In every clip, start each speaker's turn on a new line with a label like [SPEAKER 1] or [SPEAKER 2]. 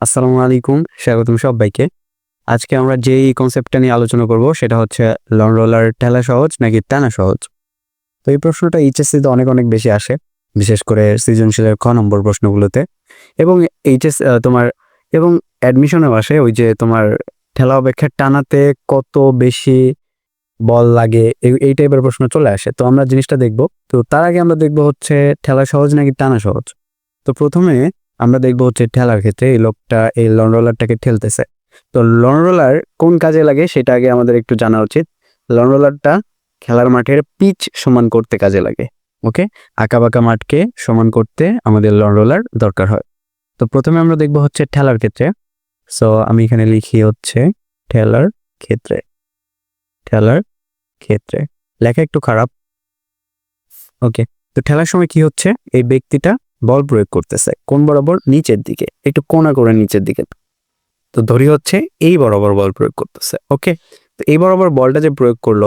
[SPEAKER 1] আসসালামু আলাইকুম, স্বাগতম সবাইকে। আজকে আমরা যেই কনসেপ্টটা নিয়ে আলোচনা করব সেটা হচ্ছে লং রোলার ঠেলা সহজ নাকি টানা সহজ? তো এই প্রশ্নটা এইচএসসি তে অনেক অনেক বেশি আসে, বিশেষ করে সৃজনশীলের ক নম্বর প্রশ্নগুলোতে। এবং এইচএস তোমার, এবং অ্যাডমিশনেও আসে ওই যে তোমার ঠেলা অপেক্ষা টানাতে কত বেশি বল লাগে, এই টাইপের প্রশ্ন চলে আসে। তো আমরা জিনিসটা দেখব। তো তার আগে আমরা দেখব হচ্ছে ঠেলা সহজ নাকি টানা সহজ? তো প্রথমে আমরা দেখব হচ্ছে ঠেলার ক্ষেত্রে এই লোকটা, এই লন রোলারটাকে ঠেলতেছে। তো লন রোলার কোন কাজে লাগে সেটা আগে আমাদের একটু জানা উচিত। লন রোলারটা খেলার মাঠের পিচ সমান করতে কাজে লাগে, ওকে? আঁকাবাঁকা মাঠকে সমান করতে আমাদের লন রোলার দরকার হয়। তো প্রথমে আমরা দেখব হচ্ছে ঠেলার ক্ষেত্রে। সো আমি এখানে লিখি হচ্ছে ঠেলার ক্ষেত্রে ঠেলার ক্ষেত্রে। লেখা একটু খারাপ, ওকে? তো ঠেলার সময় কি হচ্ছে? এই ব্যক্তিটা বল প্রয়োগ করতেছে, কোন বরাবর নিচের দিকে, একটু কোনা করে নিচের দিকে। তো ধরি হচ্ছে এই বরাবর বল প্রয়োগ করতেছে, ওকে? তো এই বরাবর বলটা যে প্রয়োগ করল,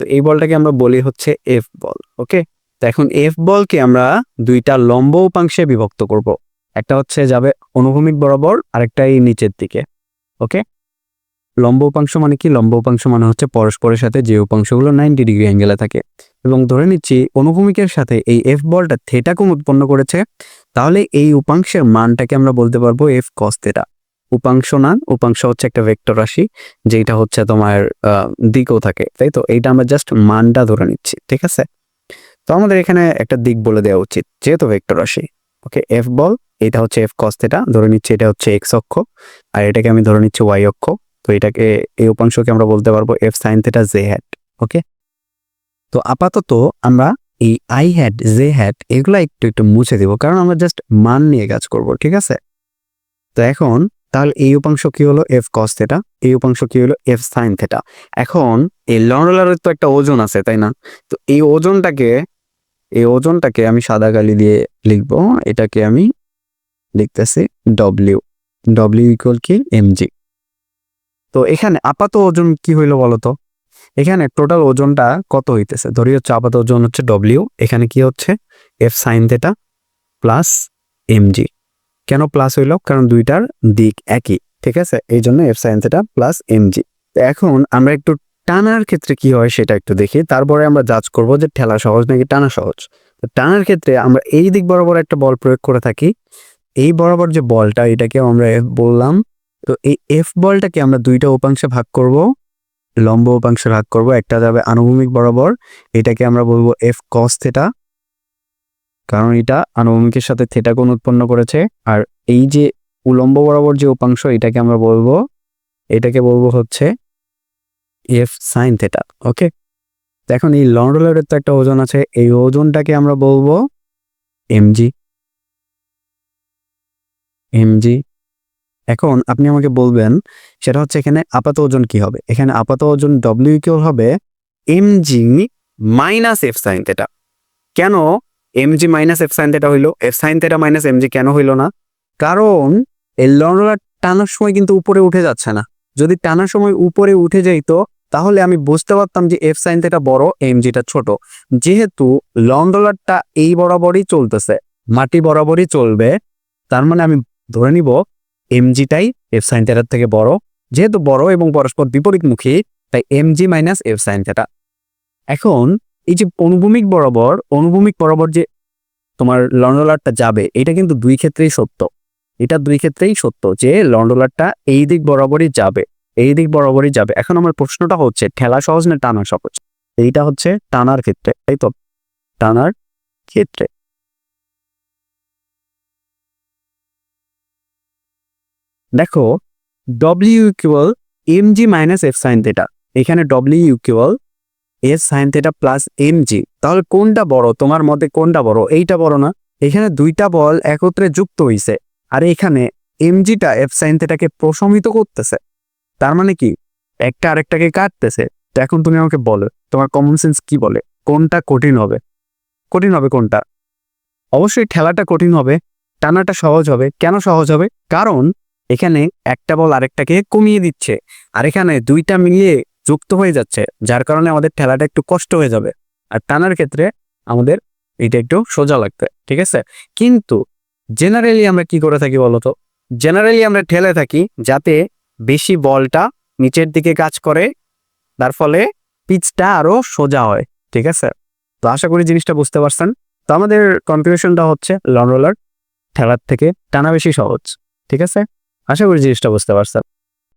[SPEAKER 1] তো এই বলটাকে আমরা বলি হচ্ছে এফ বল, ওকে? তো এখন এফ বলকে আমরা দুইটা লম্ব উপাংশে বিভক্ত করব, একটা হচ্ছে যাবে অনুভূমিক বরাবর, আরেকটা এই নিচের দিকে, ওকে? লম্ব উপাংশ মানে কি? লম্ব উপাংশ মানে হচ্ছে পরস্পরের সাথে যে উপাংশগুলো নাইনটি ডিগ্রি অ্যাঙ্গেলে থাকে এবং ধরে নিচ্ছি অনুভূমিকের সাথে এই এফ বলটা থেটা কোণ উৎপন্ন করেছে, তাহলে এই উপাংশের মানটাকে আমরা বলতে পারব এফ কস থেটা উপাংশ না উপাংশ হচ্ছে একটা ভেক্টর রাশি যেটা হচ্ছে তোমার দিকও থাকে, তাই তো? এইটা আমরা জাস্ট মানটা ধরে নিচ্ছি, ঠিক আছে? তো আমাদের এখানে একটা দিক বলে দেওয়া উচিত, যেহেতু ভেক্টর রাশি, ওকে? এফ বল, এটা হচ্ছে এফ কস থেটা ধরে নিচ্ছি এটা হচ্ছে এক্স অক্ষ, আর এটাকে আমি ধরে নিচ্ছি ওয়াই অক্ষ, তো এটাকে, এই উপাংশকে আমরা বলতে পারব F sine theta J hat okay? তো আপাতত আমরা এই আই হ্যাট জে হ্যাট এগুলো একটু একটু মুছে দিব, কারণ আমরা জাস্ট মান নিয়ে কাজ করব, ঠিক আছে? তো এখন, তাহলে এই উপাংশ কি হলো? এফ কস থেটা এই উপাংশ কি হলো? এফ সাইন থেটা এখন, এই লনরোলারের তো একটা ওজন আছে, তাই না? তো এই ওজনটাকে এই ওজনটাকে আমি সাদা কালি দিয়ে লিখব, এটাকে আমি লিখতেছি ডব্লিউ ডব্লিউ ইকুয়াল কি? এমজি তো এখানে আপাত ওজন কি হইল বলতো? এখানে টোটাল ওজনটা কত হইতেছে? ধরি হচ্ছে আপাত ওজন হচ্ছে ডব্লিউ এখানে কি হচ্ছে? F sine theta plus MG কেন প্লাস হইল? কারণ দুইটার দিক একই, ঠিক আছে? এই জন্য F sine theta plus MG এখন আমরা একটু টানার ক্ষেত্রে কি হয় সেটা একটু দেখি। তারপরে আমরা জাজ করব যে ঠেলা সহজ নাকি টানা সহজ। টানার ক্ষেত্রে আমরা এই দিক বরাবর একটা বল প্রয়োগ করে থাকি। এই বরাবর যে বলটা এটাকে আমরা বললাম। তো এই এফ বলটাকে আমরা দুইটা উপাংশে ভাগ করব। লম্ব উপাংশে ভাগ করব। একটা যাবে আনুভূমিক বরাবর। এটাকে আমরা বলব এফ কস থেটা কারণ এটা আনুভূমিকের সাথে থেটা কোণ উৎপন্ন করেছে। আর এই যে উলম্ব বরাবর যে উপাংশ, এটাকে আমরা বলব, এটাকে বলব হচ্ছে এফ সাইন থেটা ওকে এখন এই লং রোলারের তো একটা ওজন আছে। এই ওজনটাকে আমরা বলব এমজি এমজি এখন আপনি আমাকে বলবেন, সেটা হচ্ছে এখানে আপাত ওজন কি হবে? এখানে আপাত ওজন ডব্লিউ কিউ হবে MG minus F sine theta কেন MG minus F sine theta হইল? F sine theta minus MG কেন হইল না? কারণ এই লনরোলার টানার সময় কিন্তু উপরে উঠে যাচ্ছে না। যদি টানার সময় উপরে উঠে যাইতো, তাহলে আমি বুঝতে পারতাম যে এফ সাইন থেটা বড় এম এমজিটা ছোট। যেহেতু লন্ডলারটা এই বরাবরই চলতেছে, মাটি বরাবরই চলবে, তার মানে আমি ধরে নিব এমজিটাই এফ সাইন থেটার থেকে বড়। যেহেতু বড় এবং পরস্পর বিপরীতমুখী, তাই MG minus F sine theta এখন এই যে অনুভূমিক বরাবর অনুভূমিক বরাবর যে তোমার লন্ডলারটা যাবে, এটা কিন্তু দুই ক্ষেত্রেই সত্য। এটা দুই ক্ষেত্রেই সত্য যে লন্ডলারটা এই দিক বরাবরই যাবে, এই দিক বরাবরই যাবে। এখন আমার প্রশ্নটা হচ্ছে, ঠেলা সহজ না টানা সহজ? এইটা হচ্ছে টানার ক্ষেত্রে, তাই তো? টানার ক্ষেত্রে। দেখো W equal M G minus F sine theta এখানে W equal F sine theta plus M G তাহলে কোনটা বড়? তোমার মতে কোনটা বড়? এইটা বড় না। এখানে দুইটা বল একত্রে যুক্ত হইছে। আর এখানে এম জিটা এফ সাইন থেটাকে প্রশমিত করতেছে। তার মানে কি? একটা আরেকটাকে কাটতেছে। তো এখন তুমি আমাকে বলো, তোমার কমন সেন্স কি বলে? কোনটা কঠিন হবে? কঠিন হবে কোনটা? অবশ্যই ঠেলাটা কঠিন হবে। টানাটা সহজ হবে। কেন সহজ হবে? কারণ এখানে একটা বল আরেকটাকে কমিয়ে দিচ্ছে। আর এখানে দুইটা মিলিয়ে যুক্ত হয়ে যাচ্ছে, যার কারণে আমাদের ঠেলাটা একটু কষ্ট হয়ে যাবে। আর টানার ক্ষেত্রে আমাদের এটা একটু সোজা লাগবে, ঠিক আছে? কিন্তু জেনারেলি আমরা কি করে থাকি বলতো? জেনারেলি আমরা ঠেলে থাকি যাতে বেশি বলটা নিচের দিকে কাজ করে, তার ফলে পিচটা আরও সোজা হয়, ঠিক আছে? তো আশা করি জিনিসটা বুঝতে পারছেন। তো আমাদের কনফিউশনটা হচ্ছে লন রোলার ঠেলার থেকে টানা বেশি সহজ, ঠিক আছে? আশা করি জিনিসটা বুঝতে পারছেন।